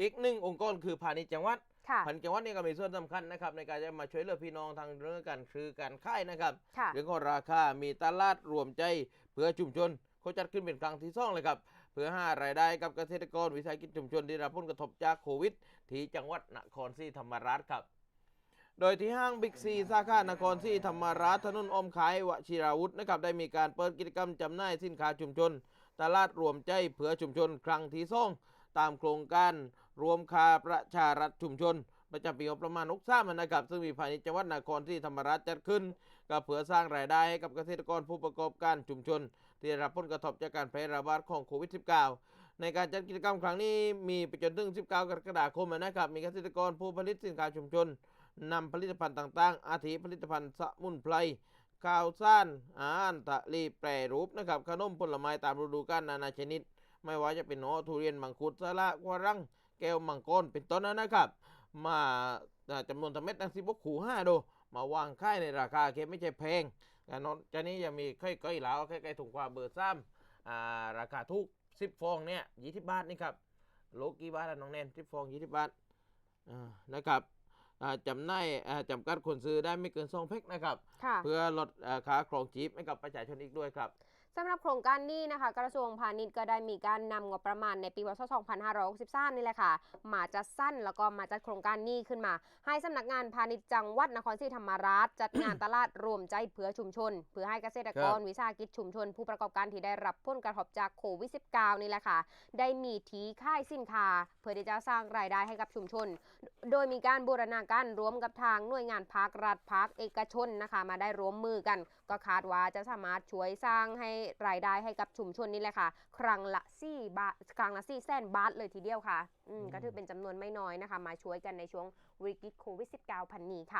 อีกหนึ่งองค์กรคือพาณิชย์จังหวัดค่ะพาณิชย์จังหวัดนี่ก็มีส่วนสำคัญนะครับในการจะมาช่วยเหลือพี่น้องทางเรื่องการซื้อการขายนะครับค่ะเรื่องของราคา มีตลาดรวมใจเพื่อชุมชนเขาจัดขึ้นเป็นครั้งที่สองเลยครับเพื่อหารายได้กับเกษตรกรวิสาหกิจชุมชนที่ได้รับผลกระทบจากโควิด ที่จังหวัดนครศรีธรรมราชครับ โดยที่ห้างบิ๊กซีสาขานครศรีธรรมราชถนนอ้อมขายวชิราวุธนะครับได้มีการเปิดกิจกรรมจำหน่ายสินค้าชุมชน ตลาดรวมใจเพื่อชุมชนครั้งที่สองตามโครงการ รวมคาประชารัฐชุมชน ประจำปีงบประมาณ6กสามนะครับ ซึ่งมีภายในจังหวัดนครศรีธรรมราชจัดขึ้น ก็เพื่อสร้างรายได้ให้กับเกษตรกรผู้ประกอบการชุมชน ที่ได้รับผลกระทบจากการแพร่ระบาดของโควิด -19 ในการจัดกิจกรรมครั้งนี้มีไปจนถึง 19 กรกฎาคมนะครับ มีเกษตรกรผู้ผลิตสินค้าชุมชนนำผลิตภัณฑ์ต่างๆ อาทิผลิตภัณฑ์สมุนไพรข้าวสารอาหารทะเลแปรรูปนะครับขนมผลไม้ตามฤดูกาลนานาชนิด ไม่ว่าจะเป็นหนอทุเรียนมังคุดสละกวารัง แก้วมังกรเป็นต้นนะครับ มาอ่าจำนวนทั้งเม็ดทั้งสิบกขู่ห้าโดมาวางค่ายในราคาเคไม่ใช่แพงการนอนจะนี้ยังมีไข่ก้อยเหลาไข่ไก่ถุงความเบอร์ซ้ำอ่าราคาทุกสิบฟองเนี่ยยี่สิบบาทนี่ครับโลกี่บาทอะน้องแนนสิบฟองยี่สิบบาทอ่านะครับอ่าจำหน่ายอ่าจำกัดคนซื้อได้ไม่เกินสองแพ็คนะครับค่ะเพื่อลดอ่าค่าครองจีบให้กับประชาชนอีกด้วยครับ สำหรับโครงการนี้นะคะ กระทรวงพาณิชย์ก็ได้มีการนำงบประมาณในปีพศ2563นี่แหละค่ะ มาจัดสั้นแล้วก็มาจัดโครงการนี้ขึ้นมา ให้สำนักงานพาณิชย์จังหวัดนครศรีธรรมราช จัดงานตลาดรวมใจเพื่อชุมชน เพื่อให้เกษตรกรวิสาหกิจชุมชน ผู้ประกอบการที่ได้รับผลกระทบจากโควิด -19 นี่แหละค่ะ ได้มีทีค่ายสินค้าเพื่อที่จะสร้างรายได้ให้กับชุมชน โดยมีการบูรณาการร่วมกับทางหน่วยงานภาครัฐภาคเอกชนนะคะ มาได้ร่วมมือกัน ก็คาดว่าจะสามารถช่วยสร้างให้รายได้ให้กับชุมชนนี่แหละค่ะ ครั้งละสี่บาทครั้งละสี่แสนบาทเลยทีเดียวค่ะ อืมก็ถือเป็นจำนวนไม่น้อยนะคะ มาช่วยกันในช่วงวิกฤตโควิด -19 พันนี้ค่ะ